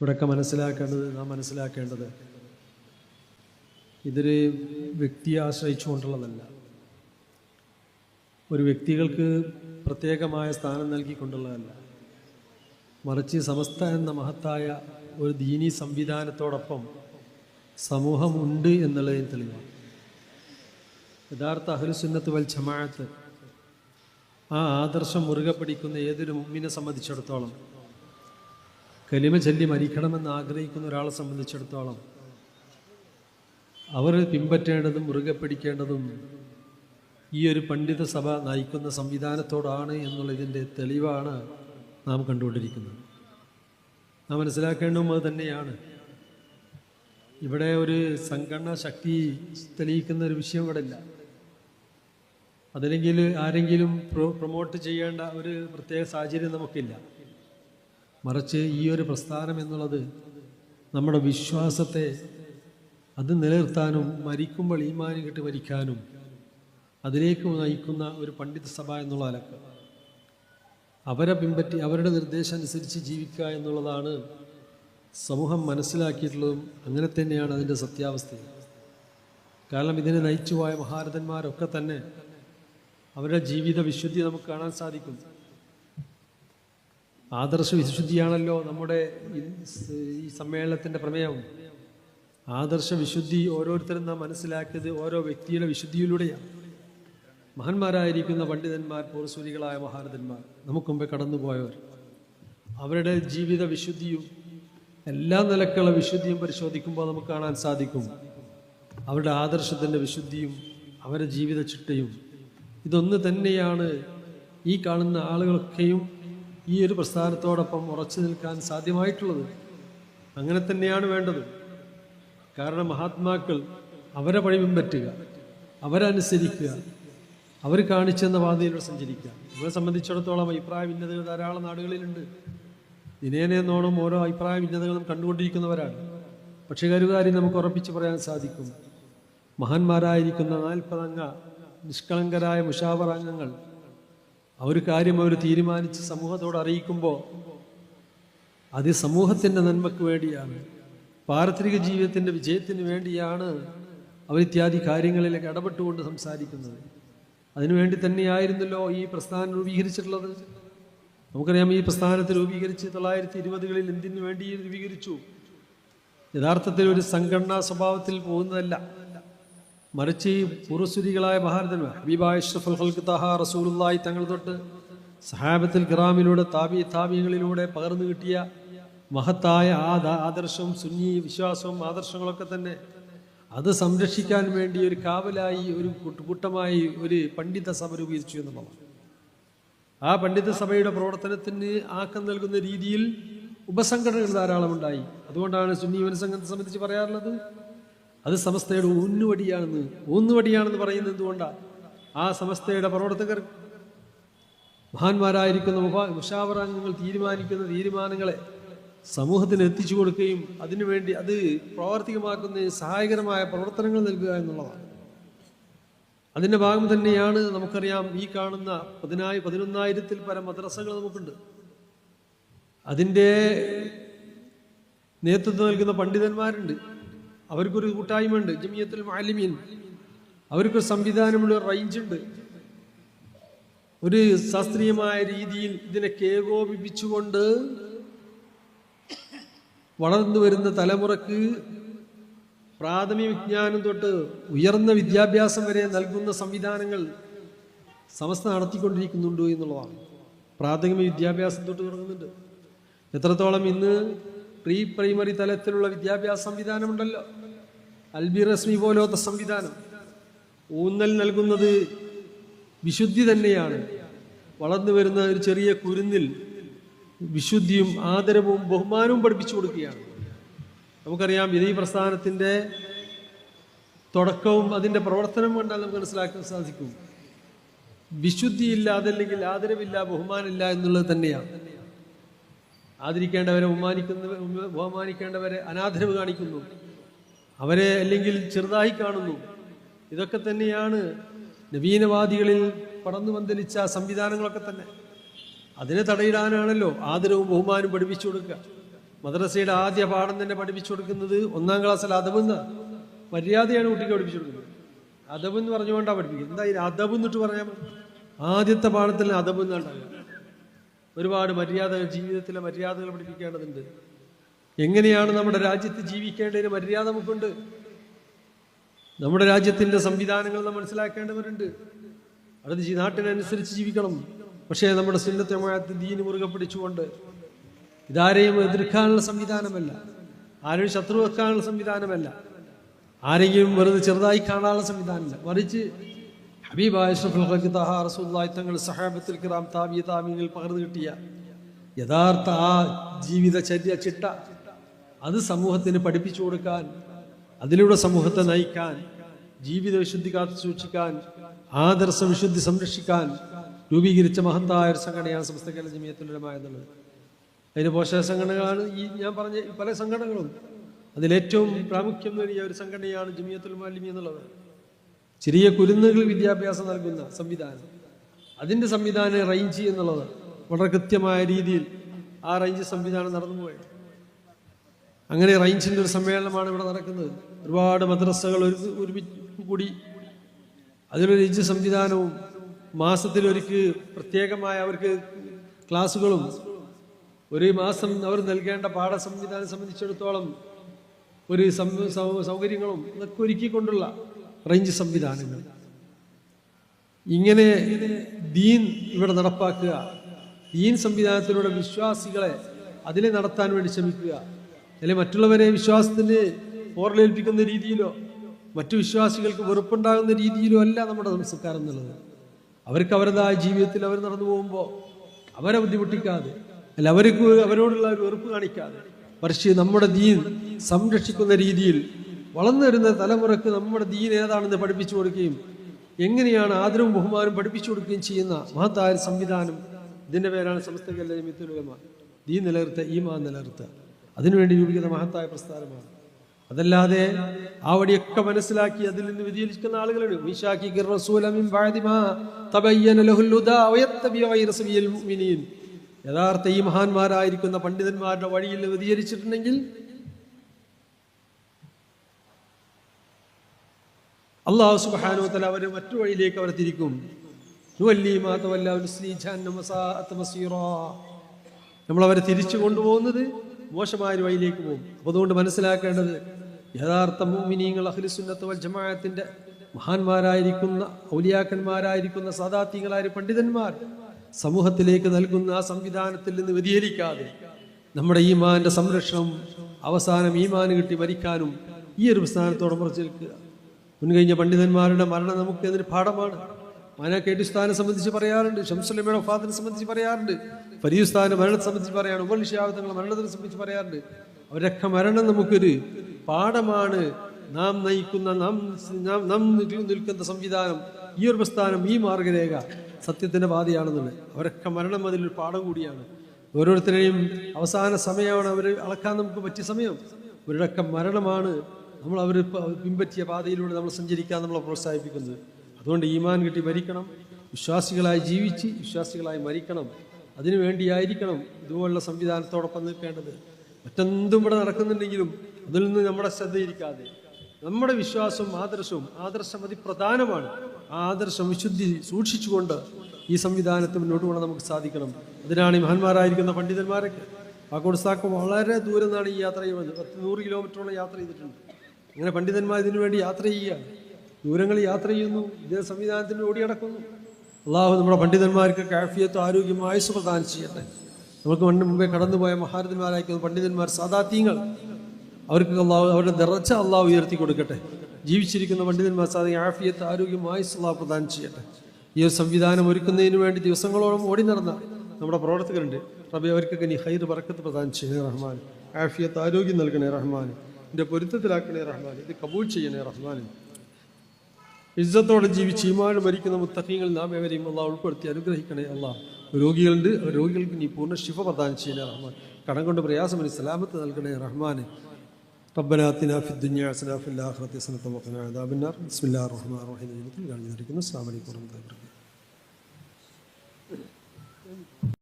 ഇവിടെയൊക്കെ മനസ്സിലാക്കേണ്ടത് നാം മനസ്സിലാക്കേണ്ടത് ഇതൊരു വ്യക്തിയെ ആശ്രയിച്ചുകൊണ്ടുള്ളതല്ല. ഒരു വ്യക്തികൾക്ക് പ്രത്യേകമായ സ്ഥാനം നൽകിക്കൊണ്ടുള്ളതല്ല. മറിച്ച് സമസ്ത എന്ന മഹത്തായ ഒരു ദീനീ സംവിധാനത്തോടൊപ്പം സമൂഹമുണ്ട് എന്നുള്ളതിന് തെളിവാണ്. യഥാർത്ഥ അഹലുസുന്നത്ത് വൽ ജമാഅത്ത് ആ ആദർശം മുറുകെ പിടിക്കുന്ന ഏതൊരു മുമ്മിനെ സംബന്ധിച്ചിടത്തോളം കലിമ ചൊല്ലി മരിക്കണമെന്ന് ആഗ്രഹിക്കുന്ന ഒരാളെ സംബന്ധിച്ചിടത്തോളം അവർ പിൻപറ്റേണ്ടതും മുറുകെ പിടിക്കേണ്ടതും ഈ ഒരു പണ്ഡിത സഭ നയിക്കുന്ന സംവിധാനത്തോടാണ് എന്നുള്ളതിന്റെ തെളിവാണ് നാം കണ്ടുകൊണ്ടിരിക്കുന്നത്. നാം മനസ്സിലാക്കേണ്ടതും അത് തന്നെയാണ്. ഇവിടെ ഒരു സംഘടനാ ശക്തി തെളിയിക്കുന്ന ഒരു വിഷയം ഇവിടെ ഇല്ല. അതല്ലെങ്കിൽ ആരെങ്കിലും പ്രൊ പ്രൊമോട്ട് ചെയ്യേണ്ട ഒരു പ്രത്യേക സാഹചര്യം നമുക്കില്ല. മറിച്ച് ഈ ഒരു പ്രസ്ഥാനം എന്നുള്ളത് നമ്മുടെ വിശ്വാസത്തെ അത് നിലനിർത്താനും മരിക്കുമ്പോൾ ഈമാനം കെട്ട് മരിക്കാനും അതിലേക്ക് നയിക്കുന്ന ഒരു പണ്ഡിത സഭ എന്നുള്ള അലക്ക്. അവരെ പിൻപറ്റി അവരുടെ നിർദ്ദേശം അനുസരിച്ച് ജീവിക്കുക എന്നുള്ളതാണ് സമൂഹം മനസ്സിലാക്കിയിട്ടുള്ളതും അങ്ങനെ തന്നെയാണ് അതിന്റെ സത്യാവസ്ഥ. കാരണം ഇതിനെ നയിച്ചു പോയ മഹാരഥന്മാരൊക്കെ തന്നെ അവരുടെ ജീവിത വിശുദ്ധി നമുക്ക് കാണാൻ സാധിക്കും. ആദർശ വിശുദ്ധിയാണല്ലോ നമ്മുടെ ഈ- സമ്മേളനത്തിന്റെ പ്രമേയം. ആദർശ വിശുദ്ധി ഓരോരുത്തരും നാം മനസ്സിലാക്കിയത് ഓരോ വ്യക്തിയുടെ വിശുദ്ധിയിലൂടെയാണ്. മഹന്മാരായിരിക്കുന്ന പണ്ഡിതന്മാർ പൂർവസൂരികളായ മഹാരഥന്മാർ നമുക്ക് മുമ്പേ കടന്നുപോയവർ. അവരുടെ ജീവിത വിശുദ്ധിയും എല്ലാ നിലക്കുള്ള വിശുദ്ധിയും പരിശോധിക്കുമ്പോൾ നമുക്ക് കാണാൻ സാധിക്കും. അവരുടെ ആദർശത്തിന്റെ വിശുദ്ധിയും അവരുടെ ജീവിത ചിട്ടയും. ഇതൊന്ന് തന്നെയാണ് ഈ കാണുന്ന ആളുകളൊക്കെയും ഈ ഒരു പ്രസ്ഥാനത്തോടൊപ്പം ഉറച്ചു നിൽക്കാൻ സാധ്യമായിട്ടുള്ളത് അങ്ങനെ തന്നെയാണ് വേണ്ടത്. കാരണം മഹാത്മാക്കൾ അവരെ വഴി പിൻപറ്റുക അവരനുസരിക്കുക അവർ കാണിച്ചെന്ന പാതയിലൂടെ സഞ്ചരിക്കുക. ഇവരെ സംബന്ധിച്ചിടത്തോളം അഭിപ്രായ ഭിന്നതകൾ ധാരാളം നാടുകളിലുണ്ട്. ദിനേനെന്നോണം ഓരോ അഭിപ്രായ ഭിന്നതകളും കണ്ടുകൊണ്ടിരിക്കുന്നവരാണ്. പക്ഷേ ഒരു നമുക്ക് ഉറപ്പിച്ച് പറയാൻ സാധിക്കും. മഹാന്മാരായിരിക്കുന്ന നാൽപ്പതംഗ നിഷ്കളങ്കരായ മുഷാവറാംഗങ്ങൾ ആ ഒരു കാര്യം അവർ തീരുമാനിച്ച് സമൂഹത്തോട് അറിയിക്കുമ്പോൾ അത് സമൂഹത്തിന്റെ നന്മയ്ക്ക് വേണ്ടിയാണ്. പാരത്രിക ജീവിതത്തിന്റെ വിജയത്തിന് വേണ്ടിയാണ് അവർ ഇത്യാദി കാര്യങ്ങളിലേക്ക് ഇടപെട്ടുകൊണ്ട് സംസാരിക്കുന്നത്. അതിനുവേണ്ടി തന്നെയായിരുന്നല്ലോ ഈ പ്രസ്ഥാനം രൂപീകരിച്ചിട്ടുള്ളത്. നമുക്കറിയാം ഈ പ്രസ്ഥാനത്തെ രൂപീകരിച്ച് തൊള്ളായിരത്തി ഇരുപതുകളിൽ എന്തിനു വേണ്ടി രൂപീകരിച്ചു? യഥാർത്ഥത്തിൽ ഒരു സംഘടനാ സ്വഭാവത്തിൽ പോകുന്നതല്ല. മറിച്ച് ഈ പൂർവസുരികളായ ഭാരതന്മാർ ഹബീബായ അഷ്റഫുൽ ഹൽക്ക് തഹ റസൂലുള്ളാഹി തങ്ങൾ തൊട്ട് സഹാബത്തിൽ ഗ്രാമിലൂടെ താബി താബിയങ്ങളിലൂടെ പകർന്നു കിട്ടിയ മഹത്തായ ആ ആദർശവും സുന്നി വിശ്വാസവും ആദർശങ്ങളൊക്കെ തന്നെ അത് സംരക്ഷിക്കാൻ വേണ്ടി ഒരു കാവലായി ഒരു കൂട്ട- കൂട്ടമായി ഒരു പണ്ഡിത സഭ രൂപീകരിച്ചു എന്നുള്ളതാണ്. ആ പണ്ഡിത സഭയുടെ പ്രവർത്തനത്തിന് ആക്കം നൽകുന്ന രീതിയിൽ ഉപസംഘടനകൾ ധാരാളം ഉണ്ടായി അതുകൊണ്ടാണ് സുന്നി യുവനസംഘത്തെ സംബന്ധിച്ച് പറയാറുള്ളത് അത് സമസ്തയുടെ ഊന്നുവടിയാണെന്ന് ഊന്നുവടിയാണെന്ന് പറയുന്നത് എന്തുകൊണ്ടാണ് ആ സമസ്തയുടെ പ്രവർത്തകർ മഹാന്മാരായിരിക്കുന്ന മുഷാവറാംഗങ്ങൾ തീരുമാനിക്കുന്ന തീരുമാനങ്ങളെ സമൂഹത്തിന് എത്തിച്ചു കൊടുക്കുകയും അതിനുവേണ്ടി അത് പ്രാവർത്തികമാക്കുന്നതിന് സഹായകരമായ പ്രവർത്തനങ്ങൾ നൽകുക എന്നുള്ളതാണ്. അതിന്റെ ഭാഗം തന്നെയാണ് നമുക്കറിയാം ഈ കാണുന്ന പതിനായി പതിനൊന്നായിരത്തിൽ പരം മദ്രസകൾ നമുക്കുണ്ട്. അതിന്റെ നേതൃത്വം നൽകുന്ന പണ്ഡിതന്മാരുണ്ട്. അവർക്കൊരു കൂട്ടായ്മയുണ്ട് ജമിയത്തുൽ മാലിമീൻ അവർക്കൊരു സംവിധാനമുള്ള റേഞ്ച് റേഞ്ചുണ്ട്. ഒരു ശാസ്ത്രീയമായ രീതിയിൽ ഇതിനെ ഏകോപിപ്പിച്ചുകൊണ്ട് വളർന്നു വരുന്ന തലമുറയ്ക്ക് പ്രാഥമിക വിജ്ഞാനം തൊട്ട് ഉയർന്ന വിദ്യാഭ്യാസം വരെ നൽകുന്ന സംവിധാനങ്ങൾ സമസ്ത നടത്തിക്കൊണ്ടിരിക്കുന്നുണ്ടോ എന്നുള്ളതാണ്. പ്രാഥമിക വിദ്യാഭ്യാസം തൊട്ട് തുടങ്ങുന്നുണ്ട്. എത്രത്തോളം ഇന്ന് പ്രീ പ്രൈമറി തലത്തിലുള്ള വിദ്യാഭ്യാസ സംവിധാനമുണ്ടല്ലോ. അൽബി റസ്മി പോലത്തെ സംവിധാനം. ഊന്നൽ നൽകുന്നത് വിശുദ്ധി തന്നെയാണ്. വളർന്നു വരുന്ന ഒരു ചെറിയ കുരുന്നിൽ വിശുദ്ധിയും ആദരവും ബഹുമാനവും പഠിപ്പിച്ചു കൊടുക്കുകയാണ്. നമുക്കറിയാം വിധി പ്രസ്ഥാനത്തിന്റെ തുടക്കവും അതിന്റെ പ്രവർത്തനവും കണ്ടാൽ നമുക്ക് മനസ്സിലാക്കാൻ സാധിക്കും. വിശുദ്ധിയില്ല അതല്ലെങ്കിൽ ആദരവില്ല ബഹുമാനമില്ല എന്നുള്ളത് തന്നെയാണ്. ആദരിക്കേണ്ടവരെ ബഹുമാനിക്കുന്ന ബഹുമാനിക്കേണ്ടവരെ അനാദരവ് കാണിക്കുന്നു. അവരെ അല്ലെങ്കിൽ ചെറുതായി കാണുന്നു. ഇതൊക്കെ തന്നെയാണ് നവീനവാദികളിൽ പടന്നു പന്തലിച്ച സംവിധാനങ്ങളൊക്കെ തന്നെ. അതിനെ തടയിടാനാണല്ലോ ആദരവും ബഹുമാനവും പഠിപ്പിച്ചു കൊടുക്കുക. മദ്രസയുടെ ആദ്യ പാഠം തന്നെ പഠിപ്പിച്ചു കൊടുക്കുന്നത് ഒന്നാം ക്ലാസ്സിൽ അതബെന്ന് മര്യാദയാണ് കുട്ടിക്ക് പഠിപ്പിച്ചു കൊടുക്കുന്നത്. അതബെന്ന് പറഞ്ഞുകൊണ്ടാണ് പഠിപ്പിക്കുന്നത്. എന്താ അതബ് എന്നിട്ട് പറഞ്ഞാൽ ആദ്യത്തെ പാഠത്തിൽ അതബെന്ന് ഉണ്ടാകുക ഒരുപാട് മര്യാദകൾ ജീവിതത്തിലെ മര്യാദകൾ പഠിപ്പിക്കേണ്ടതുണ്ട്. എങ്ങനെയാണ് നമ്മുടെ രാജ്യത്ത് ജീവിക്കേണ്ടതിന് മര്യാദ നമുക്കുണ്ട്? നമ്മുടെ രാജ്യത്തിന്റെ സംവിധാനങ്ങൾ നാം മനസ്സിലാക്കേണ്ടവരുണ്ട്. അത് ജി- നാട്ടിനനുസരിച്ച് ജീവിക്കണം. പക്ഷേ നമ്മുടെ സുന്നത്തമായത്ത് ദീന് മുറുകെ പിടിച്ചുകൊണ്ട് ഇതാരെയും എതിർക്കാനുള്ള സംവിധാനമല്ല. ആരെയും ശത്രു വെക്കാനുള്ള സംവിധാനമല്ല. ആരെങ്കിലും വെറുതെ ചെറുതായി കാണാനുള്ള സംവിധാനമല്ല. മറിച്ച് ഹബീബായ റസൂലുള്ളാഹി തങ്ങൾ സഹാബത്തുൽ കിറാം താമിയ താമിയങ്ങൾ പകർന്നു കിട്ടിയ യഥാർത്ഥ ആ ജീവിതചര്യ ചിട്ട അത് സമൂഹത്തിന് പഠിപ്പിച്ചു കൊടുക്കാൻ അതിലൂടെ സമൂഹത്തെ നയിക്കാൻ ജീവിത വിശുദ്ധി കാത്തു സൂക്ഷിക്കാൻ ആദർശ വിശുദ്ധി സംരക്ഷിക്കാൻ രൂപീകരിച്ച മഹത്തായ ഒരു സംഘടനയാണ് സമസ്ത കേരള ജമിയത്തുലമായ എന്നുള്ളത്. അതിന് പോഷക സംഘടനകളാണ് ഈ ഞാൻ പറഞ്ഞ പല സംഘടനകളും. അതിലേറ്റവും പ്രാമുഖ്യം നേടിയ ഒരു സംഘടനയാണ് ജമിയത്തുൽ മാലിമി എന്നുള്ളത്. ചെറിയ കുരുന്നുകൾ വിദ്യാഭ്യാസം നൽകുന്ന സംവിധാനം. അതിന്റെ സംവിധാനം റേഞ്ച് എന്നുള്ളത് വളരെ കൃത്യമായ രീതിയിൽ ആ റേഞ്ച് സംവിധാനം നടന്നു പോയത് അങ്ങനെ റേഞ്ചിന്റെ ഒരു സമ്മേളനമാണ് ഇവിടെ നടക്കുന്നത്. ഒരുപാട് മദ്രസകൾ ഒരു ഒരുമിച്ച് കൂടി അതിലൊരു റേഞ്ച് സംവിധാനവും മാസത്തിലൊരിക്ക് പ്രത്യേകമായ അവർക്ക് ക്ലാസ്സുകളും ഒരു മാസം അവർ നൽകേണ്ട പാഠ സംവിധാനം സംബന്ധിച്ചിടത്തോളം ഒരു സൗകര്യങ്ങളും ഇതൊക്കെ ഒരുക്കിക്കൊണ്ടുള്ള റേഞ്ച് സംവിധാനങ്ങൾ. ഇങ്ങനെ ദീൻ ഇവിടെ നടപ്പാക്കുക. ദീൻ സംവിധാനത്തിലൂടെ വിശ്വാസികളെ അതിനെ നടത്താൻ വേണ്ടി ശ്രമിക്കുക. അല്ലെങ്കിൽ മറ്റുള്ളവരെ വിശ്വാസത്തിന് ഓർലേൽപ്പിക്കുന്ന രീതിയിലോ മറ്റു വിശ്വാസികൾക്ക് വെറുപ്പുണ്ടാകുന്ന രീതിയിലോ അല്ല നമ്മുടെ സംസ്കാരം എന്നുള്ളത്. അവർക്ക് അവരുടേതായ ജീവിതത്തിൽ അവർ നടന്നു പോകുമ്പോൾ അവരെ ബുദ്ധിമുട്ടിക്കാതെ അല്ല അവർക്ക് അവരോടുള്ള ഒരു വെറുപ്പ് കാണിക്കാതെ പക്ഷേ നമ്മുടെ ദീൻ സംരക്ഷിക്കുന്ന രീതിയിൽ വളർന്നു വരുന്ന തലമുറയ്ക്ക് നമ്മുടെ ദീൻ ഏതാണെന്ന് പഠിപ്പിച്ചു കൊടുക്കുകയും എങ്ങനെയാണ് ആദരവും ബഹുമാനവും പഠിപ്പിച്ചു കൊടുക്കുകയും ചെയ്യുന്ന മഹത്തായ സംവിധാനം. ഇതിന്റെ പേരാണ് സമസ്ത കല്ലുലമ ദീൻ നിലനിർത്തുക ഈമാൻ നിലനിർത്തുക അതിനുവേണ്ടി രൂപീകൃത മഹത്തായ പ്രസ്ഥാനമാണ്. അതല്ലാതെ ആ വടിയൊക്കെ മനസ്സിലാക്കി അതിൽ നിന്ന് വ്യതിചലിക്കുന്ന ആളുകളുണ്ട്. യഥാർത്ഥ ഈ മഹാന്മാരായിരിക്കുന്ന പണ്ഡിതന്മാരുടെ വഴിയിൽ വ്യതിചരിച്ചിട്ടുണ്ടെങ്കിൽ അള്ളാഹു സുബ്ഹാനഹു തല അവരെ മറ്റു വഴിയിലേക്ക് അവരെ തിരിക്കും. നമ്മൾ അവരെ തിരിച്ചു കൊണ്ടുപോകുന്നത് മോശമായ ഒരു വഴിയിലേക്ക് പോകും. അപ്പോൾ അതുകൊണ്ട് മനസ്സിലാക്കേണ്ടത് യഥാർത്ഥ മോമിനിയങ്ങൾ അഹ്ലിസുന്നത്ത് വൽ ജമാഅത്തിന്റെ മഹാന്മാരായിരിക്കുന്ന ഔലിയാക്കന്മാരായിരിക്കുന്ന സാദാത്യങ്ങളായ പണ്ഡിതന്മാർ സമൂഹത്തിലേക്ക് നൽകുന്ന ആ സംവിധാനത്തിൽ നിന്ന് വ്യതിചലിക്കാതെ നമ്മുടെ ഈമാന്റെ സംരക്ഷണം അവസാനം ഈമാന് കിട്ടി മരിക്കാനും ഈ ഒരു സ്ഥാനത്തോടെ നിൽക്കുക മുൻകഴിഞ്ഞ പണ്ഡിതന്മാരുടെ മരണം നമുക്ക് അതിന് പാഠമാണ്. മാന കേട്ടുസ്ഥാനെ സംബന്ധിച്ച് പറയാറുണ്ട് ഷംസുലമയുടെ വഫാത്തിനെ സംബന്ധിച്ച് പറയാറുണ്ട് ഫരീസ്ഥാന്റെ മരണത്തെ സംബന്ധിച്ച് പറയാറുണ്ട് ഉമർ ഷിയാബത്തങ്ങളുടെ മരണത്തിനെ സംബന്ധിച്ച് പറയാറുണ്ട്. അവരൊക്കെ മരണം നമുക്കൊരു പാഠമാണ്. നാം നയിക്കുന്ന നാം നാം നിൽക്കുന്ന സംവിധാനം ഈ ഒരു പ്രസ്ഥാനം ഈ മാർഗരേഖ സത്യത്തിന്റെ ബാധയാണെന്നുള്ളത് അവരൊക്കെ മരണം അതിലൊരു പാഠം കൂടിയാണ്. ഓരോരുത്തരെയും അവസാന സമയമാണ് അവർ അളക്കാൻ നമുക്ക് പറ്റിയ സമയം. ഇവരുടെയൊക്കെ മരണമാണ് നമ്മൾ അവർ പിൻപറ്റിയ പാതയിലൂടെ നമ്മൾ സഞ്ചരിക്കാൻ നമ്മളെ പ്രോത്സാഹിപ്പിക്കുന്നത് അതുകൊണ്ട് ഈമാൻ കിട്ടി മരിക്കണം. വിശ്വാസികളായി ജീവിച്ച് വിശ്വാസികളായി മരിക്കണം. അതിനു വേണ്ടിയായിരിക്കണം ഇതുപോലുള്ള സംവിധാനത്തോടൊപ്പം നിൽക്കേണ്ടത്. മറ്റെന്തും ഇവിടെ നടക്കുന്നുണ്ടെങ്കിലും അതിൽ നിന്ന് നമ്മുടെ ശ്രദ്ധയിരിക്കാതെ നമ്മുടെ വിശ്വാസവും ആദർശവും ആദർശം അതിപ്രധാനമാണ് ആ ആദർശം വിശുദ്ധി സൂക്ഷിച്ചുകൊണ്ട് ഈ സംവിധാനത്തെ മുന്നോട്ട് പോകണം നമുക്ക് സാധിക്കണം. അതിനാണ് ഈ മഹാന്മാരായിരിക്കുന്ന പണ്ഡിതന്മാരൊക്കെ. പാക്കോട് സ്ഥാക്കം വളരെ ദൂരം നിന്നാണ് ഈ യാത്ര ചെയ്യുന്നത്. പത്ത് നൂറ് കിലോമീറ്ററോളം യാത്ര ചെയ്തിട്ടുണ്ട്. അങ്ങനെ പണ്ഡിതന്മാർ ഇതിനു വേണ്ടി യാത്ര ചെയ്യുകയാണ്. ദൂരങ്ങൾ യാത്ര ചെയ്യുന്നു. ഇതേ സംവിധാനത്തിന് ഓടി നടക്കുന്നു. അള്ളാഹു നമ്മുടെ പണ്ഡിതന്മാർക്ക് കാഫിയത്തും ആരോഗ്യം ആയുസ് പ്രദാനം ചെയ്യട്ടെ. നമുക്ക് പണ്ട് മുമ്പേ കടന്നുപോയ മഹാരഥന്മാരായിരിക്കുന്ന പണ്ഡിതന്മാർ സാദാത്യങ്ങൾ അവർക്ക് അള്ളാഹു അവരുടെ നിറച്ച അള്ളാഹു ഉയർത്തി കൊടുക്കട്ടെ. ജീവിച്ചിരിക്കുന്ന പണ്ഡിതന്മാർ സാധിക്കും ആഫിയത്ത് ആരോഗ്യം ആയുസ് അള്ളാഹു പ്രദാനം ചെയ്യട്ടെ. ഈ ഒരു സംവിധാനം ഒരുക്കുന്നതിന് വേണ്ടി ദിവസങ്ങളോളം ഓടി നടന്ന നമ്മുടെ പ്രവർത്തകരുണ്ട്. റബി അവർക്കൊക്കെ നീ ഹൈർ പറക്കത്ത് പ്രദാനം ചെയ്യണേ റഹ്മാൻ. ആഫിയത്ത് ആരോഗ്യം നൽകണേ റഹ്മാൻ. എന്റെ പൊരുത്തത്തിലാക്കണേ റഹ്മാൻ ഇത് കബൂൾ ചെയ്യണേ റഹ്മാൻ ഇജ്ജത്തോടെ ജീവിച്ച് ഈമാൻ മരിക്കുന്ന മുത്തഖീങ്ങൾ നാം എവരെയും അള്ളാഹ് ഉൾപ്പെടുത്തി അനുഗ്രഹിക്കണേ അള്ളാഹ് രോഗികളുണ്ട് രോഗികൾക്ക് നീ പൂർണ ശിഫ പ്രദാനം ചെയ്യണേ റഹ്മാൻ. കടം കൊണ്ട് പ്രയാസമനി സലാമത്ത് നൽകണേ റഹ്മാൻ റബ്ബനാ ആത്തിന ഫി ദുനിയ ഹസന അദാബിന്നാർ. ബിസ്മില്ലാഹിർ റഹ്മാനിർ റഹീം.